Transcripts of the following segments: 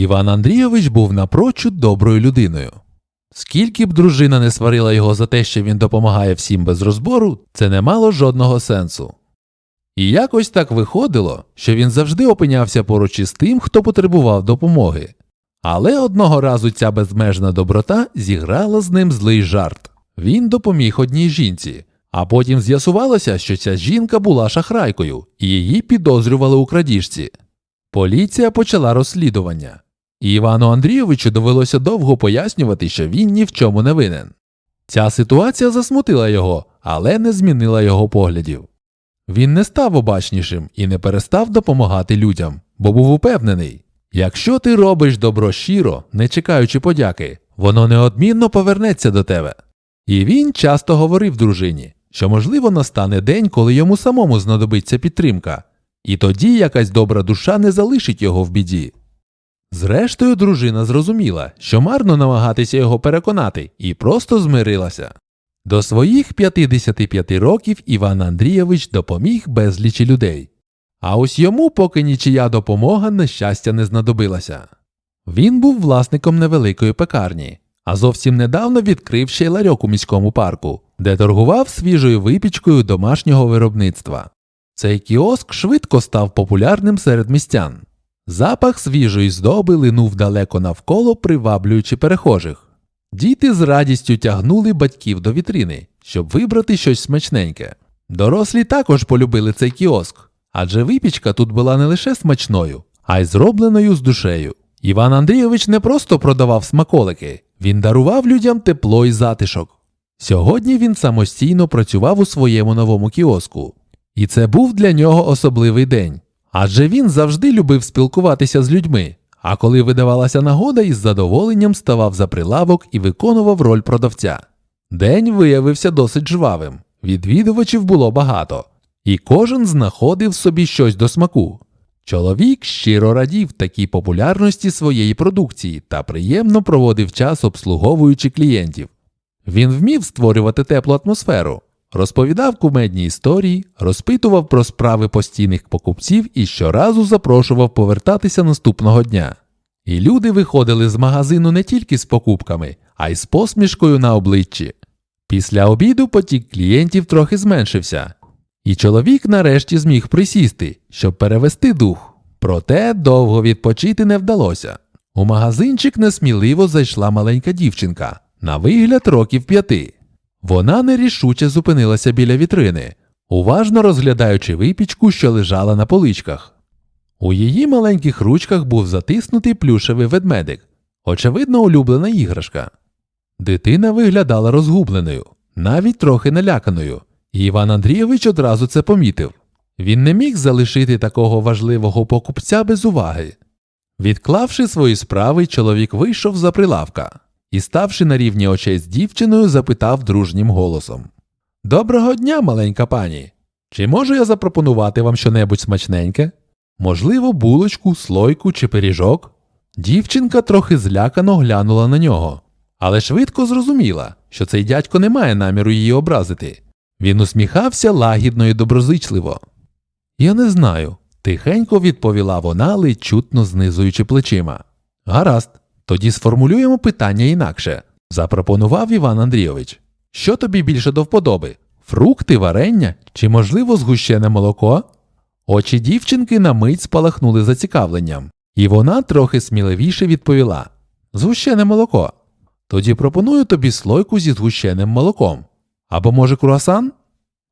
Іван Андрійович був напрочуд доброю людиною. Скільки б дружина не сварила його за те, що він допомагає всім без розбору, це не мало жодного сенсу. І якось так виходило, що він завжди опинявся поруч із тим, хто потребував допомоги. Але одного разу ця безмежна доброта зіграла з ним злий жарт. Він допоміг одній жінці, а потім з'ясувалося, що ця жінка була шахрайкою і її підозрювали у крадіжці. Поліція почала розслідування, і Івану Андрійовичу довелося довго пояснювати, що він ні в чому не винен. Ця ситуація засмутила його, але не змінила його поглядів. Він не став обачнішим і не перестав допомагати людям, бо був упевнений якщо ти робиш добро щиро, не чекаючи подяки, воно неодмінно повернеться до тебе. І він часто говорив дружині, що, можливо, настане день, коли йому самому знадобиться підтримка, і тоді якась добра душа не залишить його в біді. Зрештою, дружина зрозуміла, що марно намагатися його переконати, і просто змирилася. До своїх 55 років Іван Андрійович допоміг безлічі людей. А ось йому поки нічия допомога на щастя не знадобилася. Він був власником невеликої пекарні, а зовсім недавно відкрив ще й ларьок у міському парку, де торгував свіжою випічкою домашнього виробництва. Цей кіоск швидко став популярним серед містян. Запах свіжої здоби линув далеко навколо, приваблюючи перехожих. Діти з радістю тягнули батьків до вітрини, щоб вибрати щось смачненьке. Дорослі також полюбили цей кіоск, адже випічка тут була не лише смачною, а й зробленою з душею. Іван Андрійович не просто продавав смаколики, він дарував людям тепло і затишок. Сьогодні він самостійно працював у своєму новому кіоску, і це був для нього особливий день. Адже він завжди любив спілкуватися з людьми, а коли видавалася нагода, із задоволенням ставав за прилавок і виконував роль продавця. День виявився досить жвавим, відвідувачів було багато, і кожен знаходив собі щось до смаку. Чоловік щиро радів такій популярності своєї продукції та приємно проводив час, обслуговуючи клієнтів. Він вмів створювати теплу атмосферу, розповідав кумедні історії, розпитував про справи постійних покупців і щоразу запрошував повертатися наступного дня. І люди виходили з магазину не тільки з покупками, а й з посмішкою на обличчі. Після обіду потік клієнтів трохи зменшився, і чоловік нарешті зміг присісти, щоб перевести дух. Проте довго відпочити не вдалося. У магазинчик несміливо зайшла маленька дівчинка, на вигляд років п'яти. Вона нерішуче зупинилася біля вітрини, уважно розглядаючи випічку, що лежала на поличках. У її маленьких ручках був затиснутий плюшевий ведмедик, очевидно, улюблена іграшка. Дитина виглядала розгубленою, навіть трохи наляканою, і Іван Андрійович одразу це помітив. Він не міг залишити такого важливого покупця без уваги. Відклавши свої справи, чоловік вийшов за прилавка і, ставши на рівні очей з дівчиною, запитав дружнім голосом Доброго дня, маленька пані. Чи можу я запропонувати вам щонебудь смачненьке? Можливо, булочку, слойку чи пиріжок? Дівчинка трохи злякано глянула на нього, але швидко зрозуміла, що цей дядько не має наміру її образити. Він усміхався лагідно і доброзичливо. Я не знаю, тихенько відповіла вона, ледь чутно знизуючи плечима. Гаразд, тоді сформулюємо питання інакше, запропонував Іван Андрійович. Що тобі більше до вподоби? Фрукти, варення чи, можливо, згущене молоко? Очі дівчинки на мить спалахнули зацікавленням, і вона трохи сміливіше відповіла Згущене молоко. Тоді пропоную тобі слойку зі згущеним молоком. Або, може, круасан?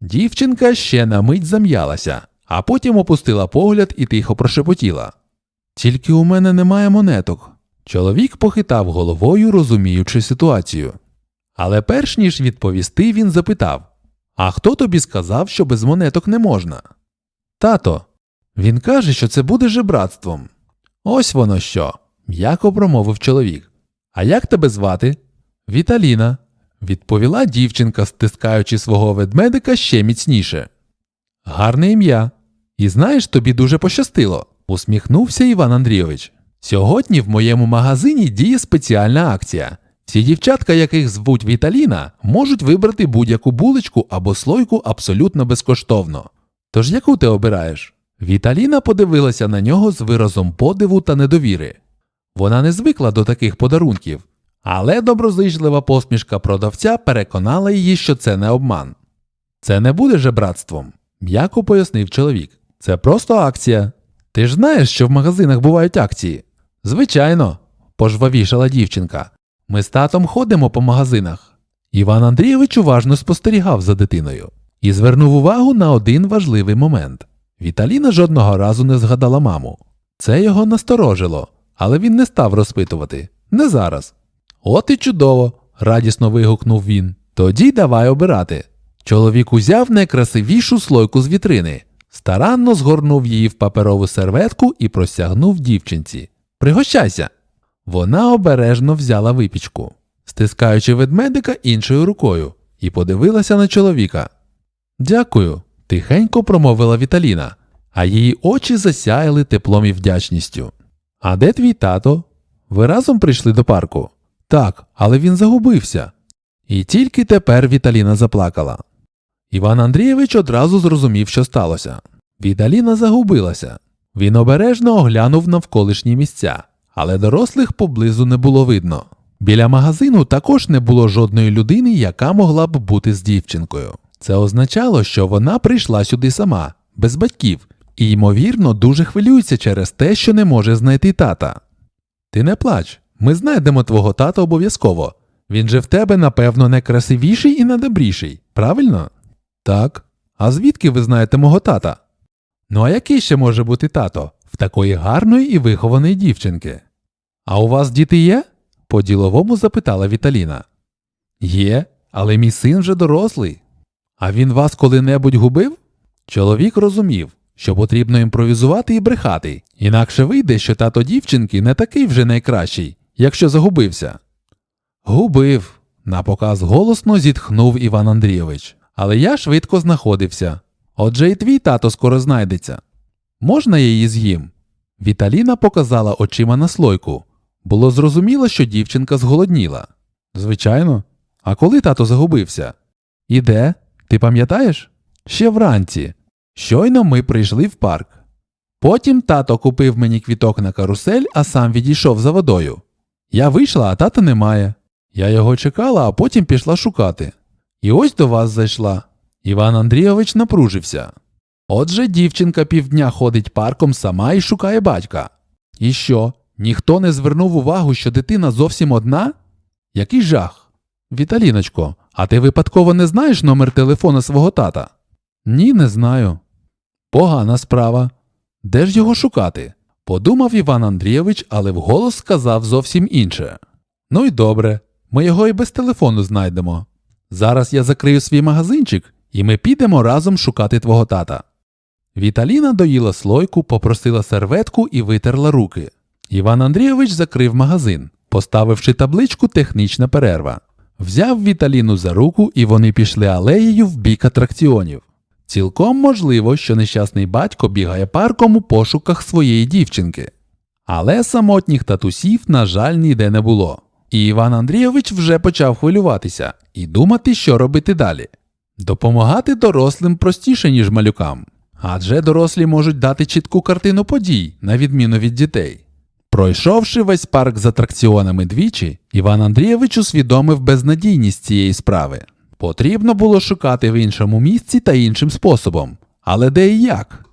Дівчинка ще на мить зам'ялася, а потім опустила погляд і тихо прошепотіла. Тільки у мене немає монеток. Чоловік похитав головою, розуміючи ситуацію. Але перш ніж відповісти, він запитав А хто тобі сказав, що без монеток не можна? Тато, він каже, що це буде жебратством. Ось воно що, м'яко промовив чоловік. А як тебе звати? Віталіна, відповіла дівчинка, стискаючи свого ведмедика ще міцніше. Гарне ім'я. І знаєш, тобі дуже пощастило, усміхнувся Іван Андрійович. Сьогодні в моєму магазині діє спеціальна акція. Всі дівчатка, яких звуть Віталіна, можуть вибрати будь-яку булочку або слойку абсолютно безкоштовно. Тож яку ти обираєш? Віталіна подивилася на нього з виразом подиву та недовіри. Вона не звикла до таких подарунків, але доброзичлива посмішка продавця переконала її, що це не обман. Це не буде жебратством, м'яко пояснив чоловік. Це просто акція. Ти ж знаєш, що в магазинах бувають акції? Звичайно, пожвавішала дівчинка. Ми з татом ходимо по магазинах. Іван Андрійович уважно спостерігав за дитиною і звернув увагу на один важливий момент. Віталіна жодного разу не згадала маму. Це його насторожило, але він не став розпитувати. Не зараз. От і чудово, радісно вигукнув він. Тоді давай обирати. Чоловік узяв найкрасивішу слойку з вітрини, старанно згорнув її в паперову серветку і простягнув дівчинці. Пригощайся. Вона обережно взяла випічку, стискаючи ведмедика іншою рукою, і подивилася на чоловіка. Дякую, тихенько промовила Віталіна, а її очі засяяли теплом і вдячністю. А де твій тато? Ви разом прийшли до парку? Так, але він загубився. І тільки тепер Віталіна заплакала. Іван Андрійович одразу зрозумів, що сталося. Віталіна загубилася. Він обережно оглянув навколишні місця, але дорослих поблизу не було видно. Біля магазину також не було жодної людини, яка могла б бути з дівчинкою. Це означало, що вона прийшла сюди сама, без батьків, і, ймовірно, дуже хвилюється через те, що не може знайти тата. Ти не плач, ми знайдемо твого тата обов'язково. Він же в тебе, напевно, найкрасивіший і найдобріший, правильно? Так. А звідки ви знаєте мого тата? Ну а який ще може бути тато в такої гарної і вихованої дівчинки? А у вас діти є? по діловому запитала Віталіна. Є, але мій син вже дорослий. А він вас коли-небудь губив? Чоловік розумів, що потрібно імпровізувати і брехати, інакше вийде, що тато дівчинки не такий вже найкращий, якщо загубився. Губив, напоказ голосно зітхнув Іван Андрійович. Але я швидко знаходився. Отже, і твій тато скоро знайдеться. Можна я її з'їм? Віталіна показала очима на слойку. Було зрозуміло, що дівчинка зголодніла. Звичайно. А коли тато загубився? І де? Ти пам'ятаєш? Ще вранці. Щойно ми прийшли в парк. Потім тато купив мені квіток на карусель, а сам відійшов за водою. Я вийшла, а тата немає. Я його чекала, а потім пішла шукати. І ось до вас зайшла. Іван Андрійович напружився. Отже, дівчинка півдня ходить парком сама і шукає батька. І що? Ніхто не звернув увагу, що дитина зовсім одна? Який жах. Віталіночко, а ти випадково не знаєш номер телефона свого тата? Ні, не знаю. Погана справа. Де ж його шукати? Подумав Іван Андрійович, але вголос сказав зовсім інше. Ну й добре, ми його і без телефону знайдемо. Зараз я закрию свій магазинчик, і ми підемо разом шукати твого тата. Віталіна доїла слойку, попросила серветку і витерла руки. Іван Андрійович закрив магазин, поставивши табличку Технічна перерва. Взяв Віталіну за руку, і вони пішли алеєю в бік атракціонів. Цілком можливо, що нещасний батько бігає парком у пошуках своєї дівчинки. Але самотніх татусів, на жаль, ніде не було. І Іван Андрійович вже почав хвилюватися і думати, що робити далі. Допомагати дорослим простіше, ніж малюкам, адже дорослі можуть дати чітку картину подій, на відміну від дітей. Пройшовши весь парк з атракціонами двічі, Іван Андрійович усвідомив безнадійність цієї справи. Потрібно було шукати в іншому місці та іншим способом. Але де і як?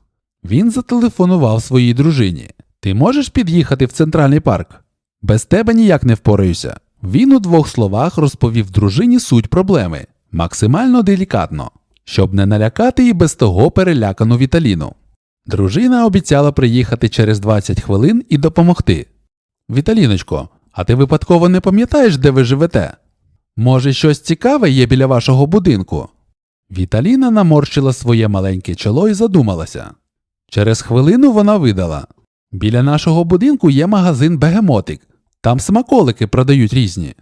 Він зателефонував своїй дружині. Ти можеш під'їхати в центральний парк? Без тебе ніяк не впораюся. Він у двох словах розповів дружині суть проблеми, максимально делікатно, щоб не налякати і без того перелякану Віталіну. Дружина обіцяла приїхати через 20 хвилин і допомогти. Віталіночко, а ти випадково не пам'ятаєш, де ви живете? Може, щось цікаве є біля вашого будинку? Віталіна наморщила своє маленьке чоло і задумалася. Через хвилину вона видала Біля нашого будинку є магазин Бегемотик. Там смаколики продають різні.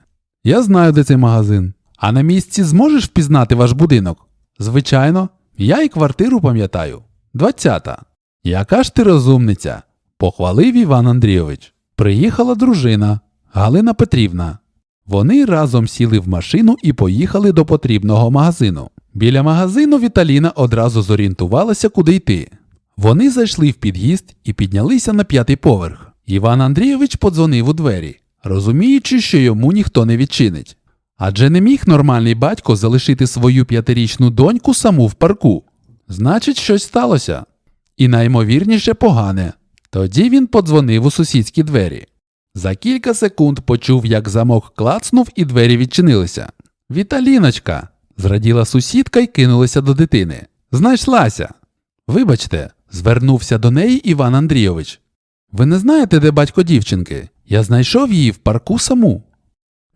Я знаю, де цей магазин. А на місці зможеш впізнати ваш будинок? Звичайно, я і квартиру пам'ятаю. Двадцята. Яка ж ти розумниця? похвалив Іван Андрійович. Приїхала дружина Галина Петрівна. Вони разом сіли в машину і поїхали до потрібного магазину. Біля магазину Віталіна одразу зорієнтувалася, куди йти. Вони зайшли в під'їзд і піднялися на п'ятий поверх. Іван Андрійович подзвонив у двері, розуміючи, що йому ніхто не відчинить. Адже не міг нормальний батько залишити свою п'ятирічну доньку саму в парку. Значить, щось сталося. І наймовірніше погане. Тоді він подзвонив у сусідські двері. За кілька секунд почув, як замок клацнув і двері відчинилися. Віталіночка. зраділа сусідка і кинулася до дитини. Знайшлася. Вибачте, звернувся до неї Іван Андрійович. Ви не знаєте, де батько дівчинки? Я знайшов її в парку саму.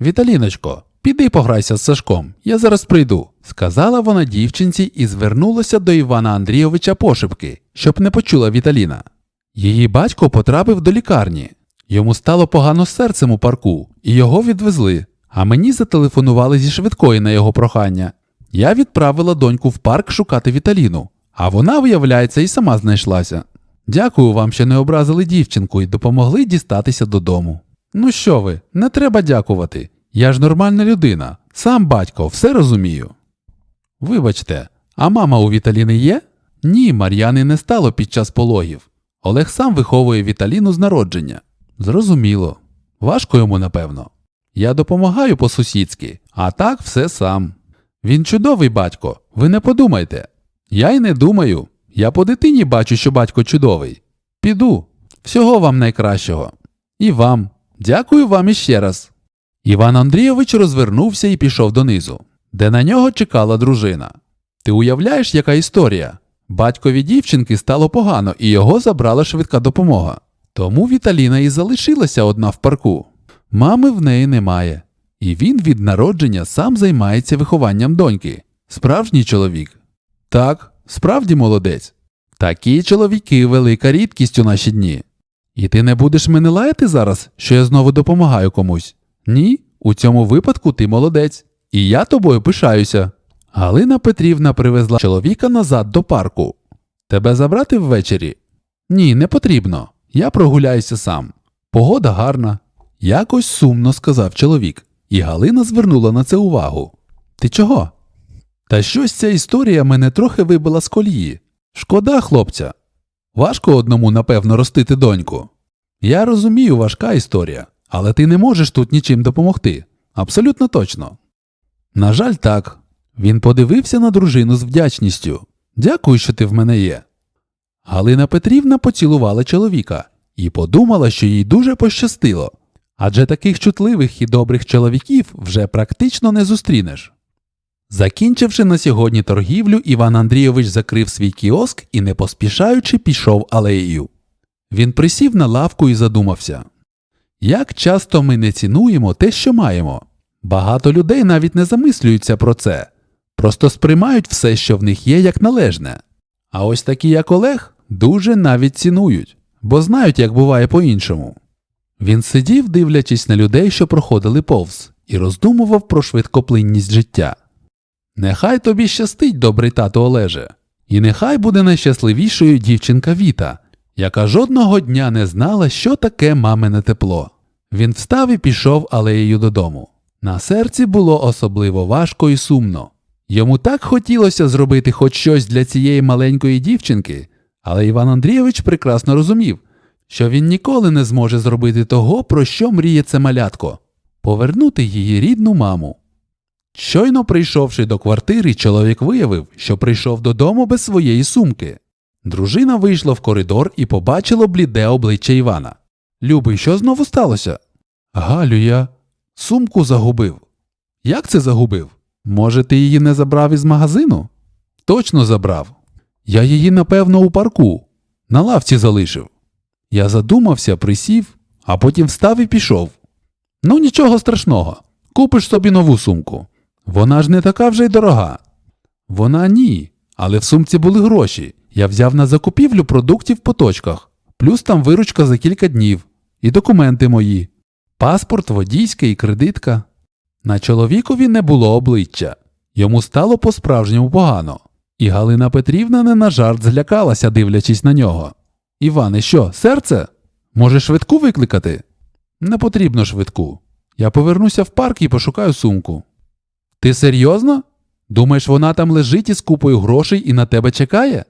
Віталіночко, піди пограйся з Сашком, я зараз прийду, сказала вона дівчинці і звернулася до Івана Андрійовича пошепки, щоб не почула Віталіна. Її батько потрапив до лікарні. Йому стало погано серцем у парку, і його відвезли. А мені зателефонували зі швидкої на його прохання. Я відправила доньку в парк шукати Віталіну, а вона, виявляється, і сама знайшлася. Дякую вам, що не образили дівчинку і допомогли дістатися додому. Ну що ви, не треба дякувати. Я ж нормальна людина, сам батько, все розумію. Вибачте, а мама у Віталіни є? Ні, Мар'яни не стало під час пологів. Олег сам виховує Віталіну з народження. Зрозуміло. Важко йому, напевно. Я допомагаю по-сусідськи, а так все сам. Він чудовий батько, ви не подумайте. Я й не думаю. Я по дитині бачу, що батько чудовий. Піду. Всього вам найкращого. І вам. Дякую вам іще раз. Іван Андрійович розвернувся і пішов донизу, де на нього чекала дружина. Ти уявляєш, яка історія? Батькові дівчинки стало погано, і його забрала швидка допомога. Тому Віталіна і залишилася одна в парку. Мами в неї немає. І він від народження сам займається вихованням доньки. Справжній чоловік. Так, справді молодець. Такі чоловіки велика рідкість у наші дні. І ти не будеш мене лаяти зараз, що я знову допомагаю комусь? Ні, у цьому випадку ти молодець, і я тобою пишаюся. Галина Петрівна привезла чоловіка назад до парку. Тебе забрати ввечері? Ні, не потрібно. Я прогуляюся сам. Погода гарна. Якось сумно сказав чоловік, і Галина звернула на це увагу. Ти чого? Та щось ця історія мене трохи вибила з колії. Шкода, хлопця. Важко одному, напевно, ростити доньку. Я розумію, важка історія, але ти не можеш тут нічим допомогти. Абсолютно точно. На жаль, так. Він подивився на дружину з вдячністю. Дякую, що ти в мене є. Галина Петрівна поцілувала чоловіка і подумала, що їй дуже пощастило. Адже таких чутливих і добрих чоловіків вже практично не зустрінеш. Закінчивши на сьогодні торгівлю, Іван Андрійович закрив свій кіоск і, не поспішаючи, пішов алеєю. Він присів на лавку і задумався як часто ми не цінуємо те, що маємо. Багато людей навіть не замислюються про це, просто сприймають все, що в них є, як належне. А ось такі, як Олег, дуже навіть цінують, бо знають, як буває по-іншому. Він сидів, дивлячись на людей, що проходили повз, і роздумував про швидкоплинність життя. Нехай тобі щастить, добрий тато Олеже, і нехай буде найщасливішою дівчинка Віта, яка жодного дня не знала, що таке мамине тепло. Він встав і пішов алеєю додому. На серці було особливо важко і сумно. Йому так хотілося зробити хоч щось для цієї маленької дівчинки, але Іван Андрійович прекрасно розумів, що він ніколи не зможе зробити того, про що мріє це малятко повернути її рідну маму. Щойно прийшовши до квартири, чоловік виявив, що прийшов додому без своєї сумки. Дружина вийшла в коридор і побачила бліде обличчя Івана. Любий, що знову сталося? Галю, я сумку загубив. Як це загубив? Може, ти її не забрав із магазину? Точно забрав. Я її, напевно, у парку, на лавці залишив. Я задумався, присів, а потім встав і пішов. Ну, нічого страшного. Купиш собі нову сумку. Вона ж не така вже й дорога. Вона ні, але в сумці були гроші. Я взяв на закупівлю продуктів по точках, плюс там виручка за кілька днів, і документи мої, паспорт, водійська і кредитка. На чоловікові не було обличчя. Йому стало по-справжньому погано, і Галина Петрівна не на жарт злякалася, дивлячись на нього. Іване, що, серце? Може, швидку викликати? Не потрібно швидку. Я повернуся в парк і пошукаю сумку. Ти серйозно? Думаєш, вона там лежить із купою грошей і на тебе чекає?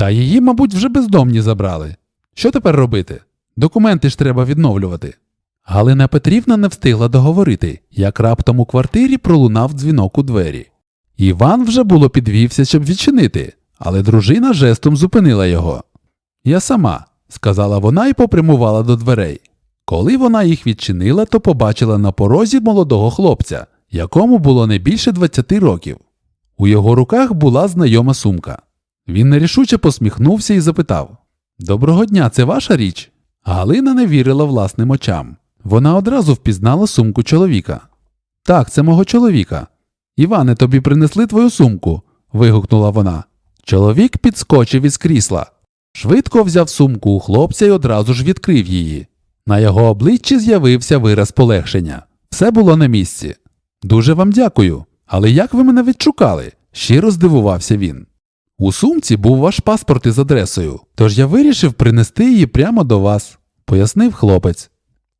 Та її, мабуть, вже бездомні забрали. Що тепер робити? Документи ж треба відновлювати. Галина Петрівна не встигла договорити, як раптом у квартирі пролунав дзвінок у двері. Іван вже було підвівся, щоб відчинити, але дружина жестом зупинила його. Я сама, сказала вона і попрямувала до дверей. Коли вона їх відчинила, то побачила на порозі молодого хлопця, якому було не більше 20 років. У його руках була знайома сумка. Він нерішуче посміхнувся і запитав Доброго дня, це ваша річ? Галина не вірила власним очам. Вона одразу впізнала сумку чоловіка. Так, це мого чоловіка. Іване, тобі принесли твою сумку. вигукнула вона. Чоловік підскочив із крісла. Швидко взяв сумку у хлопця і одразу ж відкрив її. На його обличчі з'явився вираз полегшення. Все було на місці. Дуже вам дякую. Але як ви мене відшукали? щиро здивувався він. У сумці був ваш паспорт із адресою, тож я вирішив принести її прямо до вас, пояснив хлопець.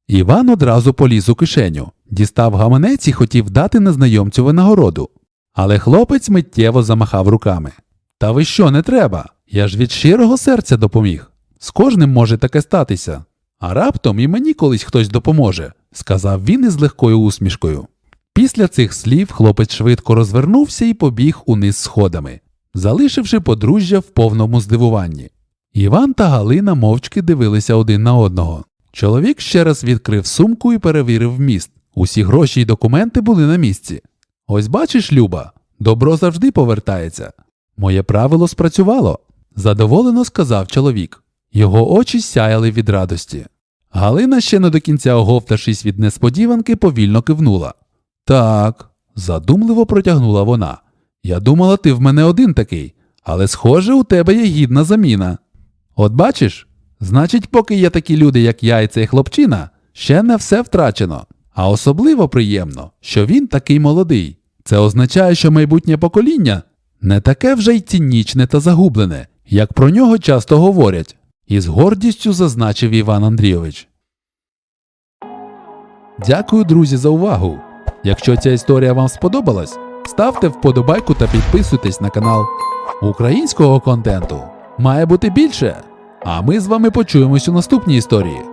Іван одразу поліз у кишеню, дістав гаманець і хотів дати незнайомцю винагороду. Але хлопець миттєво замахав руками. Та ви що, не треба? Я ж від щирого серця допоміг. З кожним може таке статися. А раптом і мені колись хтось допоможе, сказав він із легкою усмішкою. Після цих слів хлопець швидко розвернувся і побіг униз сходами, залишивши подружжя в повному здивуванні. Іван та Галина мовчки дивилися один на одного. Чоловік ще раз відкрив сумку і перевірив вміст. Усі гроші й документи були на місці. Ось бачиш, Люба, добро завжди повертається. Моє правило спрацювало, задоволено сказав чоловік. Його очі сяяли від радості. Галина, ще не до кінця оговтавшись від несподіванки, повільно кивнула. Так, задумливо протягнула вона. Я думала, ти в мене один такий, але, схоже, у тебе є гідна заміна. От бачиш, значить, поки є такі люди, як я і цей хлопчина, ще не все втрачено. А особливо приємно, що він такий молодий. Це означає, що майбутнє покоління не таке вже й цінічне та загублене, як про нього часто говорять, із гордістю зазначив Іван Андрійович. Дякую, друзі, за увагу. Якщо ця історія вам сподобалась, ставте вподобайку та підписуйтесь на канал. Українського контенту має бути більше. А ми з вами почуємось у наступній історії.